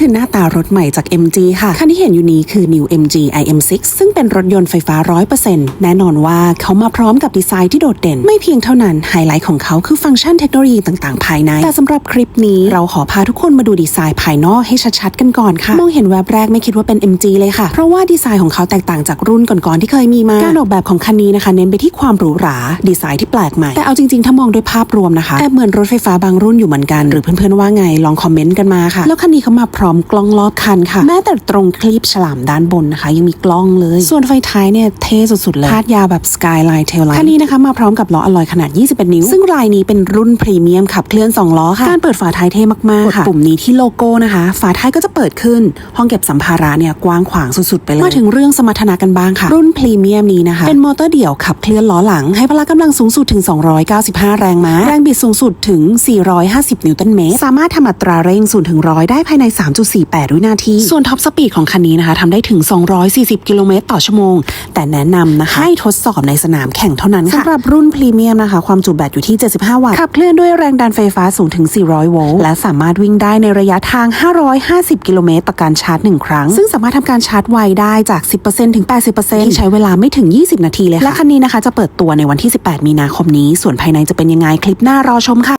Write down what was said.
คือหน้าตารถใหม่จาก MG ค่ะ คันที่เห็นอยู่นี้คือ New MG IM6 ซึ่งเป็นรถยนต์ไฟฟ้า 100%แน่นอนว่าเขามาพร้อมกับดีไซน์ที่โดดเด่น ไม่เพียงเท่านั้นไฮไลท์ของเขาคือฟังก์ชันเทคโนโลยีต่างๆ ภายใน แต่สำหรับคลิปนี้เราขอพาทุกคนมาดูดีไซน์ภายนอกให้ชัดๆ กันก่อนค่ะ มองเห็นแวบแรกไม่คิดว่าเป็น MG เลยค่ะ เพราะว่าดีไซน์ของเขาแตกต่างจากรุ่นก่อนๆที่เคยมีมา การออกแบบของคันนี้นะคะ เน้นไปที่ความหรูหรา ดีไซน์ที่แปลกใหม่ แต่เอาจริงๆ ถ้ามองด้วยภาพรวมนะคะแอบเหมือนรถไฟฟ้าบางรุ่นอยู่เหมือนกัน หรือเพื่อนๆว่าไงลองคอมเมนต์กันมาค่ะ แล้วคันนี้เขามาพร้อมกล้องรอบคันค่ะ แม้แต่ตรงคลิปฉลามด้านบนนะคะ ยังมีกล้องเลย ส่วนไฟท้ายเนี่ยเท่สุดๆเลยคาดยาวแบบสกายไลน์เทลไลน์คันนี้นะคะมาพร้อมกับล้ออลลอยขนาด 21 นิ้ว ซึ่งรายนี้เป็นรุ่นพรีเมียมขับเคลื่อนสองล้อค่ะ การเปิดฝาท้ายเท่มากๆค่ะ ปุ่มนี้ที่โลโก้นะคะ ฝาท้ายก็จะเปิดขึ้น ห้องเก็บสัมภาระเนี่ยกว้างขวางสุดๆไปเลย มาถึงเรื่องสมรรถนะกันบ้างค่ะ รุ่นพรีเมียมนี้นะคะ เป็นมอเตอร์เดี่ยวขับเคลื่อนล้อหลัง ให้พละกำลังสูงสุดถึง 295 แรงม้า แรงบิดสูงสุดถึง 450 นิวตันเมตร สามารถทำอัตราเร่ง0ถึง100 ได้ภายใน3.48 วินาที ส่วนท็อปสปีดของคันนี้นะคะทำได้ถึง 240 กิโลเมตรต่อชั่วโมง แต่แนะนำนะคะ ให้ทดสอบในสนามแข่งเท่านั้นค่ะสำหรับรุ่นพรีเมียมนะคะ ความจุแบตอยู่ที่ 75 วัตต์ ขับเคลื่อนด้วยแรงดันไฟฟ้าสูงถึง 400 โวลต์ และสามารถวิ่งได้ในระยะทาง 550 กิโลเมตรต่อการชาร์จ 1 ครั้ง ซึ่งสามารถทำการชาร์จไวได้จาก 10%ถึง 80%ที่ใช้เวลาไม่ถึง 20 นาทีเลยค่ะ และคันนี้นะคะจะเปิดตัวในวันที่ 18 มีนาคมนี้ ส่วนภายในจะเป็นยังไงคลิปหน้ารอชมค่ะ